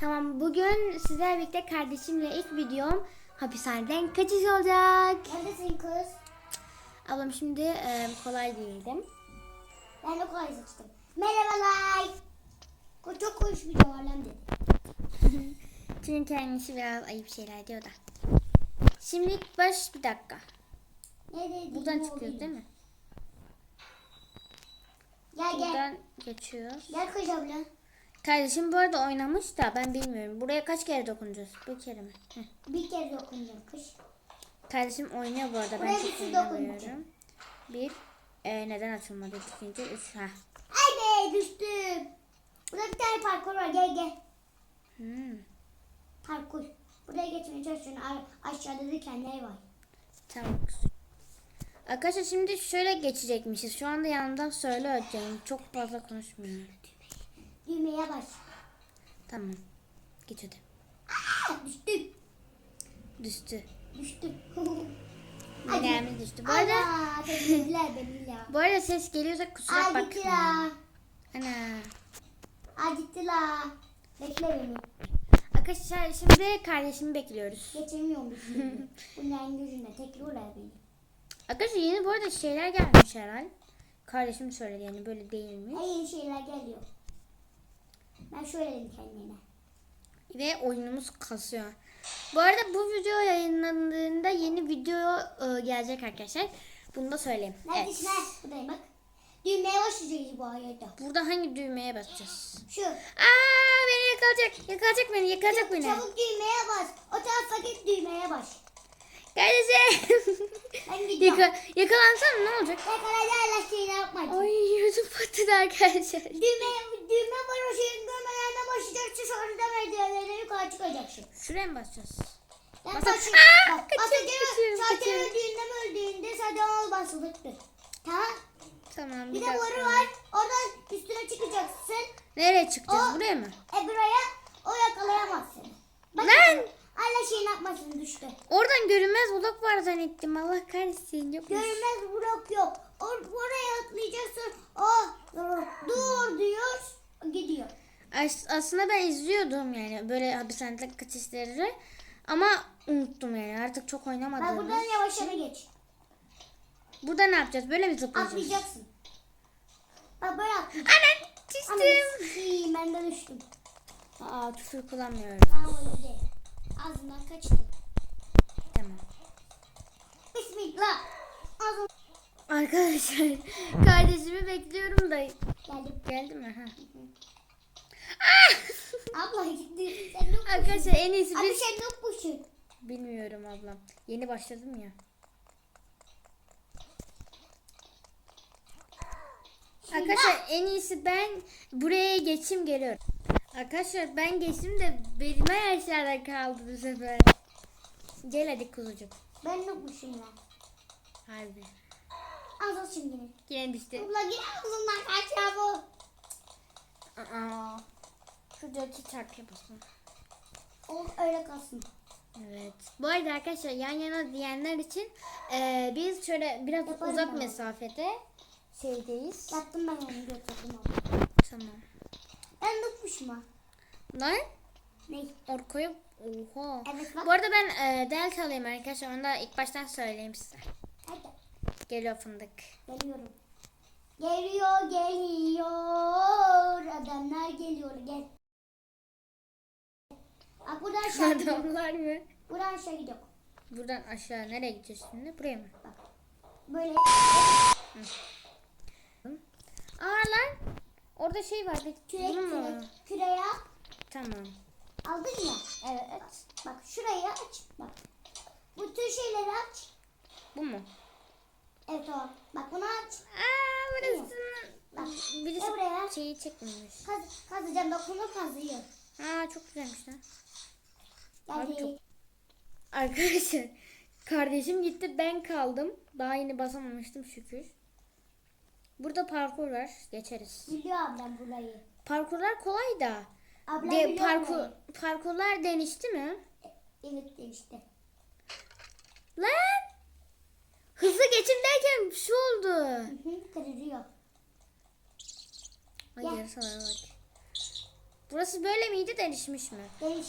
Tamam bugün sizlerle birlikte kardeşimle ilk videom hapishaneden kaçış olacak. Neredesin kız? Ablam şimdi e, kolay değildim. Ben de kolay seçtim. Merhabalar. Çok hoş bir doğalem dedi. Çünkü kendisi biraz ayıp şeyler diyor da. Şimdi baş bir dakika. Ne dedi? Buradan çıkıyoruz değil mi? Gel gel. Buradan geçiyoruz. Gel kız abla. Kardeşim bu arada oynamış da ben bilmiyorum. Buraya kaç kere dokunacağız? Bir kere mi? Heh. Bir kere dokunacağım kız. Kardeşim oynuyor bu arada. Ben Buraya çok bir sürü oynamıyorum. Bir. E, neden açılmadı? İkinci. Üç. Ha. Ay be düştüm. Burada bir tane parkur var. Gel gel. Hmm. Parkur. Buraya geçmeye çalışıyorum. Aşağıda da kendi ev var. Tamam. Arkadaşlar şimdi şöyle geçecekmişiz. Şu anda yanımdan söyle öğretmenim. Çok fazla konuşmuyor. Düğmeye bas. Tamam. Geç hadi. Aa, düştüm. Düştü. Düştüm. Bileğimiz düştü. Bu arada, Ana beni ya. bu arada ses geliyorsa kusura Ay gitti la. Ana. Ay gitti la. Bekle beni. Arkadaşlar şimdi kardeşimi bekliyoruz. Geçemiyorum şey. Bunların yüzünden tekrar beni. Arkadaşlar yeni bu arada şeyler gelmiş herhalde. Kardeşim söyledi yani böyle değilmiş. Ay yeni şeyler geliyor. Ben şöyle dedim kendime. Ve oyunumuz kasıyor. Bu arada bu video yayınlandığında yeni video e, gelecek arkadaşlar. Bunu da söyleyeyim. Evet. Neredesin ha? Buradayım bak. Düğmeye başlayacağız bu ayette. Burada hangi düğmeye basacağız? Şu. Aa beni yakalayacak. Yakalayacak beni. Yakalayacak beni. Çabuk düğmeye bas. O taraftaki düğmeye bas. Kardeşim. Ben gidiyorum. Yaka, yakalansam ne olacak? Yakalayacaklar şeyini yapma. Ay yüzüm patladı arkadaşlar. Düğme, düğme var o şeyin görmelerine başlayacaksın. Sonra da merdivenlerine yukarı çıkacaksın. Şuraya mı basacağız? Ben Bas- başı, Aa, bak, kaçıyorum, zaten öldüğünde mi öldüğünde zaten ol basılıktır. Tamam. Tamam Bir bir de boru var. Oradan üstüne çıkacaksın. Nereye çıkacağız? O- Buraya mı? E buraya o yakalayamaz seni. Bak, Lan! Allah şeyin yapmasın düştü. Oradan görünmez blok var zannettim. Allah kahretsin. Yokmuş. Görünmez blok yok. Or oraya atlayacaksın. Oh dur, diyor. Gidiyor. As- aslında ben izliyordum yani böyle hapishanede kaçışları ama unuttum yani artık çok Bak oynamadım. buradan yavaş yavaş geç. Burada ne yapacağız? Böyle mi zıplayacağız? Atlayacaksın. Bak böyle atlayacaksın. Anam, düştüm. iyi, ben de düştüm. Aa küfür kullanmıyorum. Ben öyle değil. Ağzından kaçtı. Bismillah. Arkadaşlar kardeşimi bekliyorum da geldi. geldi mi? Ha. Abla gitti. Sen ne Arkadaşlar en iyisi Abi biz... sen ne yapmışsın? Bilmiyorum ablam. Yeni başladım ya. Arkadaşlar en iyisi ben buraya geçim geliyorum. Arkadaşlar ben geçtim de belime aşağıda kaldı bu sefer. Gel hadi kuzucuk. Ben yapmışım lan? Harbi. Ağzı şimdi. Yine düştü. Abla git ağzından kaç ya bu. Aa. Şurada iki çark yapasın. O öyle kalsın. Evet. Bu arada arkadaşlar yan yana diyenler için eee, biz şöyle biraz Yaparım uzak ben. mesafede şeydeyiz. Yattım ben onu götürdüm abla. Tamam. Ben yapmışım ha? Lan Ne? Orko'ya oha. Evet bak. Bu arada ben e, delta alayım arkadaşlar. Onu da ilk baştan söyleyeyim size. Geliyor fındık. Geliyorum. Geliyor geliyor. Adamlar geliyor gel. Bak buradan aşağı gidiyor. Adamlar mı? Buradan aşağı gidiyor. Buradan aşağı nereye gideceğiz şimdi? Buraya mı? Böyle. Aa lan. Orada şey vardı. Kürek Bunu mu? kürek. Küreği al. Tamam. Aldın ya. Evet. Bak şurayı aç. Bak. Bu tür şeyleri aç. Bu mu? Evet o. Bak bunu aç. Aa burası. Bak. Birisi Gel buraya. şeyi çekmemiş. Kaz, kazacağım. Dokunu kazıyor. Aa çok güzelmiş lan. Abi çok- Arkadaşlar kardeşim gitti ben kaldım. Daha yeni basamamıştım şükür. Burada parkur var. Geçeriz. Biliyor ablam burayı. Parkurlar kolay da. Ablam De, parkur, parkurlar denişti mi? Evet demişti. Lan! Hızlı geçim derken şu oldu. Hı hı, Kırılıyor. Ay Gel. yarısalara bak. Burası böyle miydi değişmiş mi? Değiş,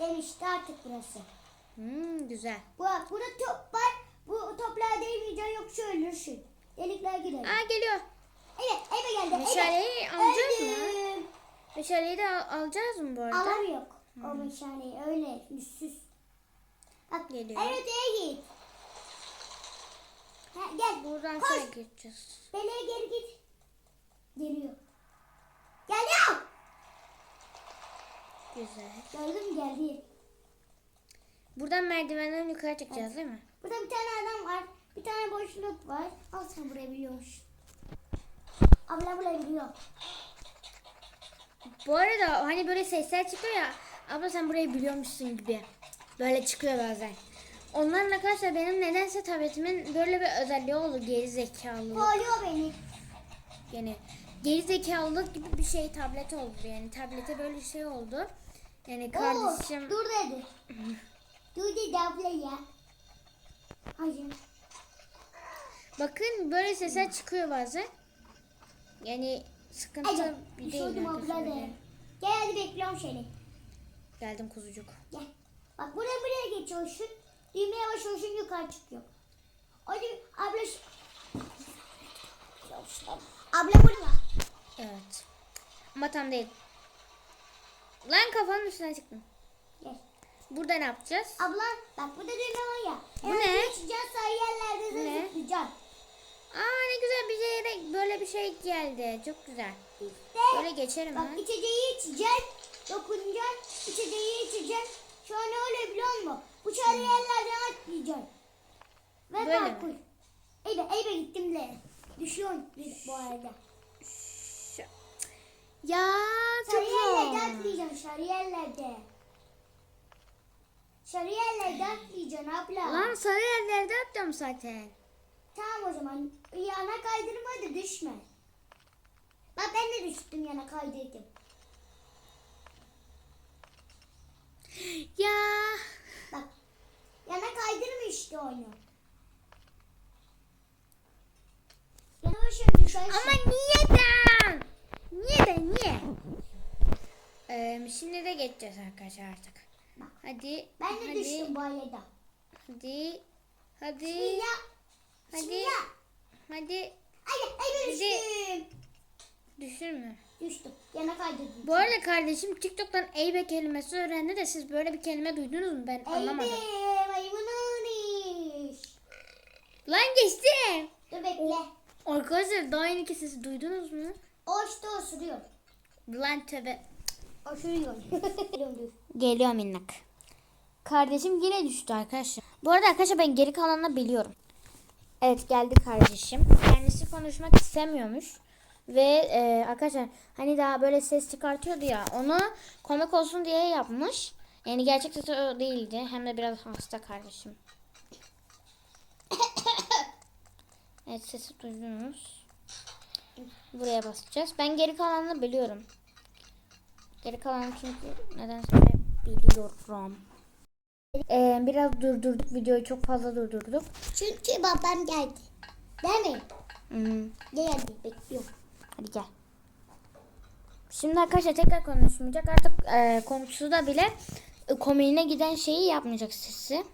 değişti artık burası. Hmm, güzel. Bak burada top var. Bu toplara değmeyeceksin yoksa ölürsün. Delikler girer. Aa geliyor. Evet eve geldi. eve. Meşaleyi alacağız mı? Meşaleyi de al- alacağız mı bu arada? Alan yok. O meşaleyi öyle yüzsüz. Bak Geliyor. evet eve git. Ha, gel. Buradan Koş. şöyle geçeceğiz. Deliğe geri git. Geliyor. Geliyor. Güzel. Gördün mü geldi. Buradan merdivenden yukarı çıkacağız değil mi? Burada bir tane adam var. Bir tane boşluk var. Al sen buraya biliyormuş. Abla buraya biliyor. Bu arada hani böyle sesler çıkıyor ya. Abla sen burayı biliyormuşsun gibi. Böyle çıkıyor bazen. Onların arkadaşlar benim nedense tabletimin böyle bir özelliği oldu. Geri zekalılık. Kovalıyor beni. Yani geri zekalılık gibi bir şey tablet oldu. Yani tablete böyle şey oldu. Yani kardeşim Oo, dur dedi. dur dedi abla ya. Hayır. bakın böyle sesler çıkıyor bazen. Yani sıkıntı Hadi. bir Bir değil. şey abla de. Gel hadi bekliyorum seni. Geldim kuzucuk. Gel. Bak buraya buraya geçiyorsun. Düğmeye basıyorsun yukarı çıkıyor. Hadi abla. Abla burada. Evet. Ama tam değil. Lan kafanın üstüne çıktım. Gel. Burada ne yapacağız? Abla bak burada düğme var ya. Bu ne? Geçeceğiz sayı yerlerde Bu ne? Aa ne güzel bir yere böyle bir şey geldi. Çok güzel. İşte. Böyle geçerim Bak ben. içeceği içeceksin. Dokunacaksın. İçeceği içeceksin. Şu an oluyor biliyor musun? Bu çare yerlerden atlayacaksın. Ve Böyle parkur. mi? Eybe eybe gittim de. Düşüyorsun bu arada. Ya çok zor. atlayacaksın. Sarı yerlerde. Sarı yerlerde atlayacaksın abla. Lan sarı yerlerde yapacağım zaten. Tamam o zaman. Yana kaydırma da düşme. Bak ben de düştüm yana kaydırdım. Ya Bak. Yana kaydırma işte oyunu. Yana başına düşersin. ama niyeden? Niye de niye? Ee, şimdi de geçeceğiz arkadaşlar artık. Bak. Hadi. Ben de hadi, düştüm bu arada. Hadi. Hadi. Bismillah. Hadi. Bismillah. Hadi. Ay, ay Hadi. düştüm. Düşürme. Düştüm. Yana kaydırdım. Bu arada kardeşim TikTok'tan eybe kelimesi öğrendi de siz böyle bir kelime duydunuz mu? Ben anlamadım. Eybe maymununiş. Lan geçtim. Dur bekle. Arkadaşlar daha yeni sesi duydunuz mu? O işte osuruyor. Lan tövbe. Osuruyor. Geliyor minnak. Kardeşim yine düştü arkadaşlar. Bu arada arkadaşlar ben geri kalanını biliyorum. Evet geldi kardeşim. Kendisi konuşmak istemiyormuş. Ve e, arkadaşlar hani daha böyle ses çıkartıyordu ya onu komik olsun diye yapmış. Yani gerçek sesi o değildi. Hem de biraz hasta kardeşim. Evet sesi duydunuz. Buraya basacağız. Ben geri kalanını biliyorum. Geri kalanı çünkü nedense biliyorum. Ee, biraz durdurduk videoyu çok fazla durdurduk. Çünkü babam geldi. Değil mi? Hmm, Geldi. Bekliyorum. Hadi gel. Şimdi arkadaşlar tekrar konuşmayacak. Artık e, komşusu da bile e, komiğine giden şeyi yapmayacak sesi.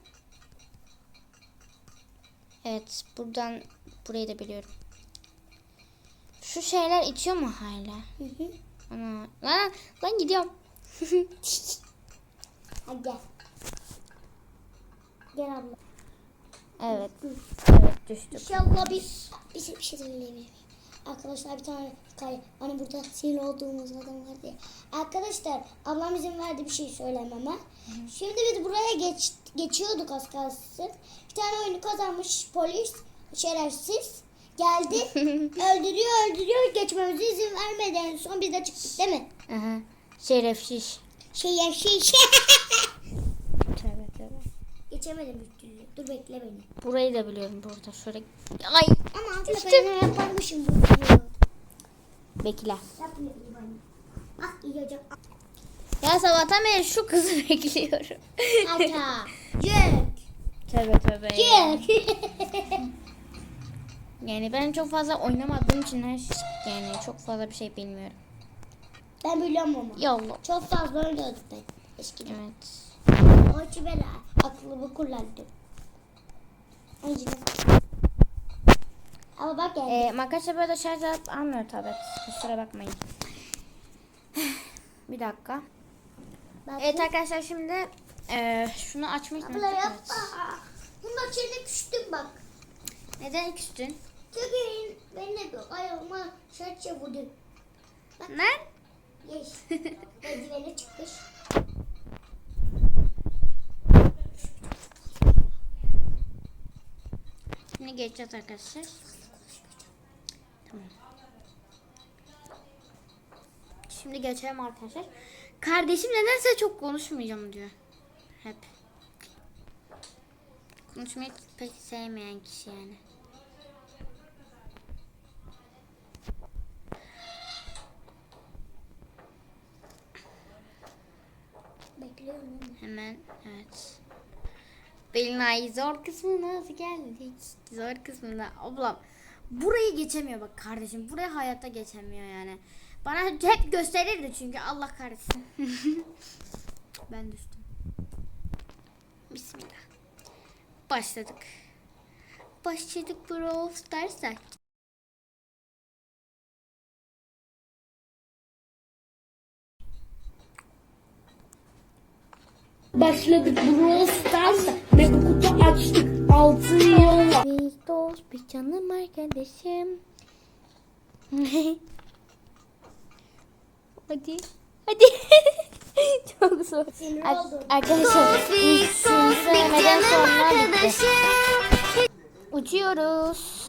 Evet buradan burayı da biliyorum. Şu şeyler içiyor mu hala? Hı hı. Ana, lan, lan gidiyorum. Hadi gel. Gel abla. evet. Evet düştük. İnşallah bir, bir, şey, bir şey söyleyebilirim. Arkadaşlar bir tane kay, hani burada sinir olduğumuz adam vardı ya. Arkadaşlar ablam izin verdi bir şey söylememe. Şimdi biz buraya geç, geçiyorduk az kalsın. Bir tane oyunu kazanmış polis şerefsiz geldi. öldürüyor öldürüyor geçmemize izin vermedi. En son biz de çıktık değil mi? Aha. Şerefsiz. Şerefsiz. Geçemedim bir türlü. Dur bekle beni. Burayı da biliyorum burada. Şöyle. Ay. Ama Düştüm. ben yaparmışım bu videoyu. Bekle. Bana. Ah iyi hocam. Ya sabahtan beri şu kızı bekliyorum. Ata. Cök. tövbe tövbe. ya. Cök. Yani ben çok fazla oynamadığım için her şey, yani çok fazla bir şey bilmiyorum. Ben biliyorum ama. Yolla. Çok fazla oynuyorduk ben eskiden. Evet. İçin ben aklımı kullandım. Önceden. Ama bak geldi. Ee, arkadaşlar böyle şarj alıp almıyor tablet. Kusura bakmayın. bir dakika. Bak, Evet arkadaşlar şimdi e, şunu açmayı Abla yapma. Bunun içine küstüm bak. Neden küstün? Çünkü benimle bir ayağıma şartça vurdu. Ne? Yeş. Merdivene çıkmış. Geçeceğiz arkadaşlar. Tamam. Şimdi geçelim arkadaşlar. Kardeşim nedense çok konuşmayacağım diyor. Hep. Konuşmayı pek sevmeyen kişi yani. Belinay zor kısmına geldik? Zor kısmına ablam. Burayı geçemiyor bak kardeşim. Burayı hayatta geçemiyor yani. Bana hep gösterirdi çünkü Allah kahretsin. ben düştüm. Bismillah. Başladık. Başladık Brawl Stars'a. Başladık Brawl Stars'a Mega kutu açtık altın yolla Bir dost bir canım arkadaşım. hadi. Hadi. Çok zor. Ar- arkadaşlar üçüncü denemeden sonra bitti. Uçuyoruz.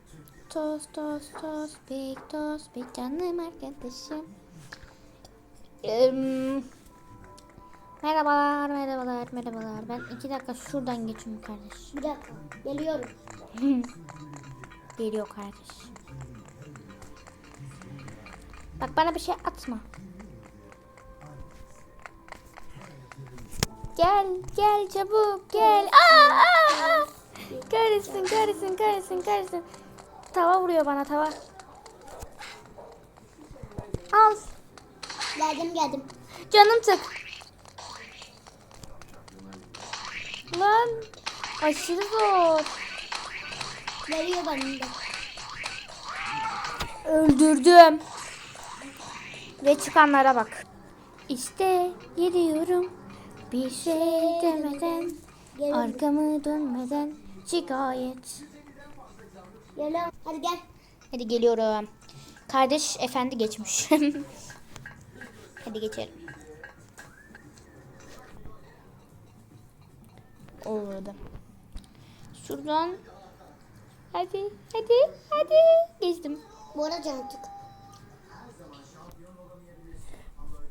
Toz toz toz big toz bir canım arkadaşım. Em, merhabalar merhabalar merhabalar. Ben iki dakika şuradan geçeyim kardeş. Bir dakika. Geliyorum. Geliyor kardeş. Bak bana bir şey atma. Gel gel çabuk gel. Aa, aa, aa. Kahretsin kahretsin kahretsin kahretsin. Tava vuruyor bana tava. Al. Geldim geldim. Canım tık. Lan aşırı zor. Veriyor bana. Öldürdüm. Ve çıkanlara bak. İşte gidiyorum. Bir şey demeden, Geliyorum. arkamı dönmeden şikayet. Geliyorum. Hadi gel. Hadi geliyorum. Kardeş efendi geçmiş. Hadi geçelim. Oldu. Şuradan. Hadi, hadi, hadi. Geçtim. Bu arada can tık.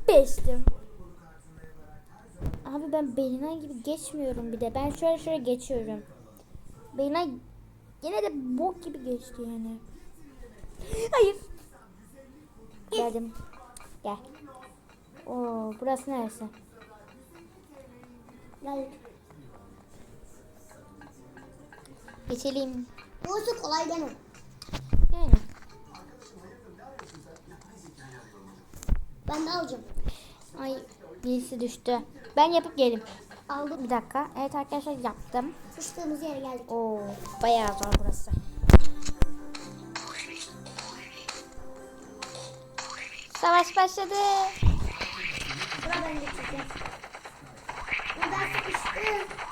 Geçtim. Abi ben Belinay gibi geçmiyorum bir de. Ben şöyle şöyle geçiyorum. Belinay yine de bok gibi geçti yani. Hayır. Geldim. Gel. Oo, burası neresi? Gel. Geçelim. Burası kolay deme. Yani. Ben de alacağım. Ay birisi düştü. Ben yapıp gelim. Aldım. Bir dakika. Evet arkadaşlar yaptım. Sıçtığımız yere geldik. Oo, bayağı zor burası. Savaş başladı. Buradan geçeceğiz. Buradan sıkıştı.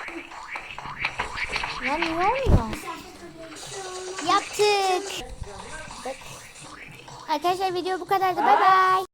Ya niye olmuyor? Yaptık. Arkadaşlar video bu kadardı. Bay bay.